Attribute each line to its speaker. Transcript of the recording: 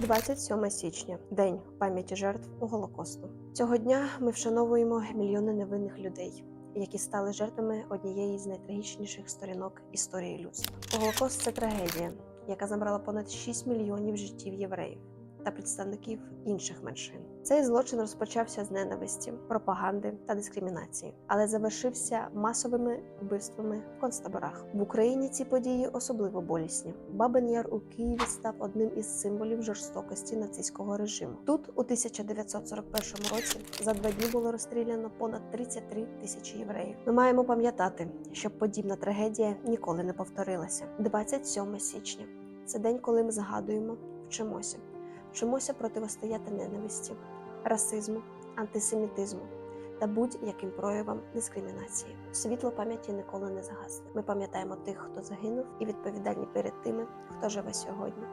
Speaker 1: 27 січня день пам'яті жертв Голокосту. Цього дня ми вшановуємо мільйони невинних людей, які стали жертвами однієї з найтрагічніших сторінок історії людства. Голокост це трагедія, яка забрала понад 6 мільйонів життів євреїв та представників інших меншин. Цей злочин розпочався з ненависті, пропаганди та дискримінації, але завершився масовими вбивствами в концтаборах. В Україні ці події особливо болісні. Бабин Яр у Києві став одним із символів жорстокості нацистського режиму. Тут у 1941 році за два дні було розстріляно понад 33 тисячі євреїв. Ми маємо пам'ятати, щоб подібна трагедія ніколи не повторилася. 27 січня це день, коли ми згадуємо, вчимося вчимося противостояти ненависті, расизму, антисемітизму та будь-яким проявам дискримінації. Світло пам'яті ніколи не згасне. Ми пам'ятаємо тих, хто загинув, і відповідальні перед тими, хто живе сьогодні.